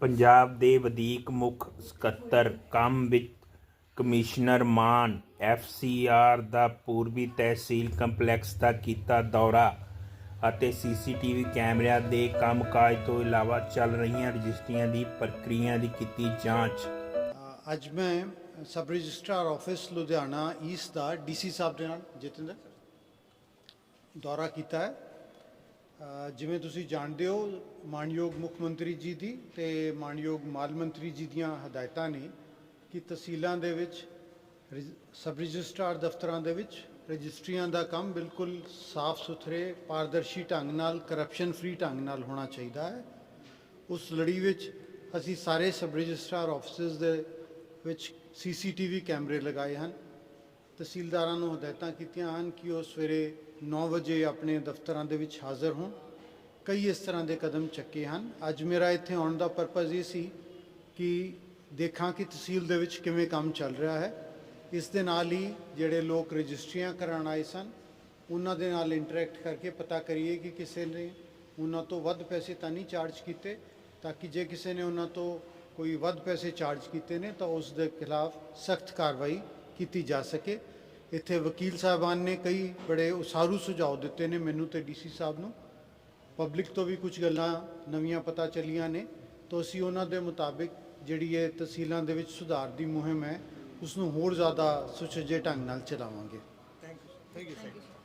ਪੰਜਾਬ ਦੇ ਵਧੀਕ ਮੁੱਖ ਸਕੱਤਰ ਕੰਮ ਵਿੱਚ ਕਮਿਸ਼ਨਰ ਮਾਨ ਐਫਸੀਆਰ ਦਾ ਪੂਰਬੀ ਤਹਿਸੀਲ ਕੰਪਲੈਕਸ ਦਾ ਕੀਤਾ ਦੌਰਾ ਅਤੇ ਸੀਸੀਟੀਵੀ ਕੈਮਰਿਆਂ ਦੇ ਕੰਮਕਾਜ ਤੋਂ ਇਲਾਵਾ ਚੱਲ ਰਹੀਆਂ ਰਜਿਸਟਰੀਆਂ ਦੀ ਪ੍ਰਕਿਰਿਆ ਦੀ ਕੀਤੀ ਜਾਂਚ। ਅੱਜ ਮੈਂ sub registrar office Ludhiana east ਦਾ ਡੀਸੀ ਸਾਹਿਬ ਦੇ ਨਾਲ ਜਤਿੰਦਰ ਦੌਰਾ ਕੀਤਾ ਹੈ। ਜਿਵੇਂ ਤੁਸੀਂ ਜਾਣਦੇ ਹੋ, ਮਾਨਯੋਗ ਮੁੱਖ ਮੰਤਰੀ ਜੀ ਦੀ ਤੇ ਮਾਨਯੋਗ ਮਾਲ ਮੰਤਰੀ ਜੀ ਦੀਆਂ ਹਦਾਇਤਾਂ ਨੇ ਕਿ ਤਹਿਸੀਲਾਂ ਦੇ ਵਿੱਚ, ਰਜਿ- ਸਬ ਰਜਿਸਟਰਾਰ ਦਫ਼ਤਰਾਂ ਦੇ ਵਿੱਚ ਰਜਿਸਟਰੀਆਂ ਦਾ ਕੰਮ ਬਿਲਕੁਲ ਸਾਫ਼ ਸੁਥਰੇ, ਪਾਰਦਰਸ਼ੀ ਢੰਗ ਨਾਲ ਕਰਪਸ਼ਨ ਫ੍ਰੀ ਢੰਗ ਨਾਲ ਹੋਣਾ ਚਾਹੀਦਾ ਹੈ। ਉਸ ਲੜੀ ਵਿੱਚ ਅਸੀਂ ਸਾਰੇ ਸਬ ਰਜਿਸਟਰਾਰ ਆਫਿਸਿਸ ਦੇ ਵਿੱਚ ਸੀਸੀਟੀਵੀ ਕੈਮਰੇ ਲਗਾਏ ਹਨ। ਤਹਿਸੀਲਦਾਰਾਂ ਨੂੰ ਹਦਾਇਤਾਂ ਕੀਤੀਆਂ ਹਨ ਕਿ ਉਹ ਸਵੇਰੇ 9 ਵਜੇ ਆਪਣੇ ਦਫ਼ਤਰਾਂ ਦੇ ਵਿੱਚ ਹਾਜ਼ਰ ਹੋਣ। ਕਈ ਇਸ ਤਰ੍ਹਾਂ ਦੇ ਕਦਮ ਚੱਕੇ ਹਨ। ਅੱਜ ਮੇਰਾ ਇੱਥੇ ਆਉਣ ਦਾ ਪਰਪਸ ਇਹ ਸੀ ਕਿ ਦੇਖਾਂ ਕਿ ਤਹਿਸੀਲ ਦੇ ਵਿੱਚ ਕਿਵੇਂ ਕੰਮ ਚੱਲ ਰਿਹਾ ਹੈ। ਇਸ ਦੇ ਨਾਲ ਹੀ ਜਿਹੜੇ ਲੋਕ ਰਜਿਸਟਰੀਆਂ ਕਰਾਉਣ ਆਏ ਸਨ, ਉਹਨਾਂ ਦੇ ਨਾਲ ਇੰਟਰੈਕਟ ਕਰਕੇ ਪਤਾ ਕਰੀਏ ਕਿ ਕਿਸੇ ਨੇ ਉਹਨਾਂ ਤੋਂ ਵੱਧ ਪੈਸੇ ਤਾਂ ਨਹੀਂ ਚਾਰਜ ਕੀਤੇ, ਤਾਂ ਕਿ ਜੇ ਕਿਸੇ ਨੇ ਉਹਨਾਂ ਤੋਂ ਕੋਈ ਵੱਧ ਪੈਸੇ ਚਾਰਜ ਕੀਤੇ ਨੇ ਤਾਂ ਉਸ ਦੇ ਖਿਲਾਫ ਸਖਤ ਕਾਰਵਾਈ ਕੀਤੀ ਜਾ ਸਕੇ। ਇੱਥੇ ਵਕੀਲ ਸਾਹਿਬਾਨ ਨੇ ਕਈ ਬੜੇ ਉਸਾਰੂ ਸੁਝਾਅ ਦਿੱਤੇ ਨੇ ਮੈਨੂੰ ਤੇ ਡੀਸੀ ਸਾਹਿਬ ਨੂੰ। ਪਬਲਿਕ ਤੋਂ ਵੀ ਕੁਝ ਗੱਲਾਂ ਨਵੀਆਂ ਪਤਾ ਚੱਲੀਆਂ ਨੇ, ਤਾਂ ਅਸੀਂ ਉਹਨਾਂ ਦੇ ਮੁਤਾਬਿਕ ਜਿਹੜੀ ਇਹ ਤਹਿਸੀਲਾਂ ਦੇ ਵਿੱਚ ਸੁਧਾਰ ਦੀ ਮੁਹਿੰਮ ਹੈ ਉਸ ਨੂੰ ਹੋਰ ਜ਼ਿਆਦਾ ਸੁਚੱਜੇ ਢੰਗ ਨਾਲ ਚਲਾਵਾਂਗੇ। Thank you thank you sir